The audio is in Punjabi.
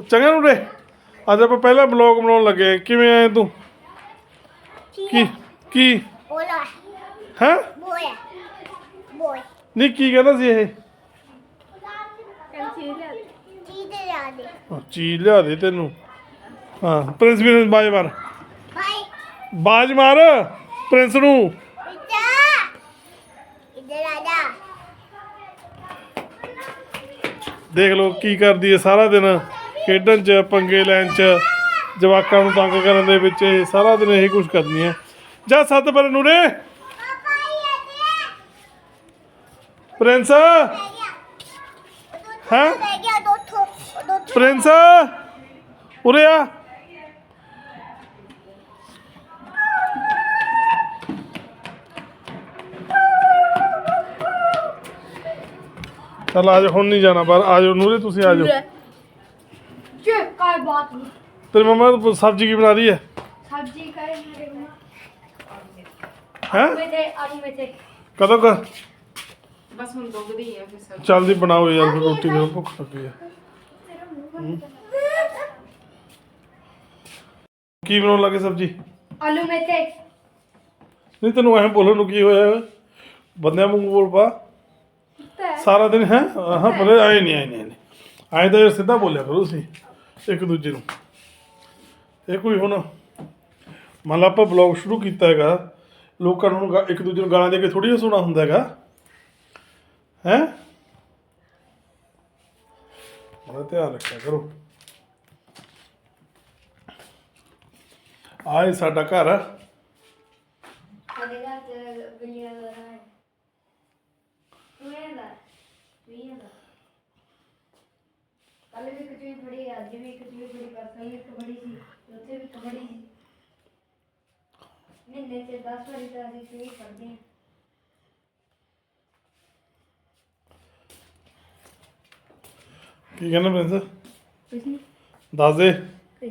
ਚੰਗੇ ਨੂੰ ਨੂਰੇ ਅੱਜ ਆਪਾਂ ਪਹਿਲਾ ਬਲੌਗ ਬਣਾਉਣ ਲੱਗੇ ਆ ਕਿਵੇਂ ਆਏ ਤੂੰ? ਕੀ ਕੀ ਬੋਲਾ। ਹੈ? ਬੋਇਆ। ਬੋਇ ਨਹੀਂ ਕੀ ਕਹਿੰਦਾ ਸੀ ਇਹ? ਚੀਜ਼ ਲਿਆ ਦੇ। ਤੈਨੂੰ। ਹਾਂ ਪ੍ਰਿੰਸ ਵੀ ਬਾਜ ਮਾਰ। ਬਾਜ ਮਾਰ ਪ੍ਰਿੰਸ ਨੂੰ। ਦੇਖ ਲੋ ਕੀ ਕਰਦੀ ਹੈ ਸਾਰਾ ਦਿਨ। खेड च पंगे लैन च जवाकों तंग करने के सारा दिन यही कुछ करनी है जा सत पर नूरे प्रिंस है प्रिंस उरे आ चल आज हूँ नहीं जाना पर आज नूरे तुम आज चुप काय बात नहीं ਤੇਰੀ ਮੰਮਾ ਸਬਜ਼ੀ ਕੀ ਬਣਾ ਰਹੀ ਹੈ सब्जी करे मेरे में ਹੈ में थे आलू में थे ਕਦੋਂ ਕਰ ਬਸ ਹੁਣ ਦੁੱਗਦੀ ਆ ਫਿਰ ਸਭ ਜਲਦੀ ਬਣਾਓ ਯਾਰ ਫਿਰ ਰੋਟੀ ਦੀ ਭੁੱਖ ਲੱਗੀ ਹੈ ਹੂੰ। ਕੀ ਬਣਾਉਣ ਲੱਗੇ ਸਬਜ਼ੀ आलू में थे ਨਹੀਂ ਤੈਨੂੰ ਐਂ ਬੋਲਣ ਨੂੰ ਕੀ ਹੋਇਆ ਬੰਦਿਆਂ ਵਾਂਗੂ ਬੋਲ ਪਾ ਸਾਰਾ ਦਿਨ ਹੈ ਹਾਂ ਬੋਲੇ ਆਏ ਨਹੀਂ ਆਏ ਨਹੀਂ ਆਏ ਤਾਂ ਸਿੱਧਾ ਬੋਲਿਆ ਕਰੋ ਤੁਸੀਂ ਇੱਕ ਦੂਜੇ ਨੂੰ। ਇਹ ਕੋਈ ਹੁਣ, ਮੰਨ ਲਾ ਆਪਾਂ ਬਲੌਗ ਸ਼ੁਰੂ ਕੀਤਾ ਹੈਗਾ, ਲੋਕਾਂ ਨੂੰ ਇੱਕ ਦੂਜੇ ਨੂੰ ਗਾਲਾਂ ਦੇ ਕੇ ਥੋੜੀ ਜਿਹਾ ਸੁਣਾ ਹੁੰਦਾ ਹੈਗਾ। ਹੈ? ਬੜਾ ਧਿਆਨ ਰੱਖਿਆ ਕਰੋ। ਆਏ ਸਾਡਾ ਘਰ ਆ। ਸਾਡੇ ਘਰ ਕੱਲ ਵੀ ਕਚੋਰੀ ਫੜੀ ਅੱਜ ਵੀ ਕਚੋਰੀ ਫੜੀ ਪਰਸੋਂ ਵੀ ਕਬੜੀ ਸੀ ਉੱਥੇ ਵੀ ਕਬੜੀ ਸੀ। ਮਹੀਨੇ ਚ 10 ਵਾਰੀ ਤਾਂ ਅਸੀਂ ਕਚੋਰੀ ਪੜਦੇ ਹਾਂ। ਕੀ ਕਹਿੰਦਾ ਪ੍ਰਿੰਸ? ਦੱਸ ਦੇ। ਕੁਝ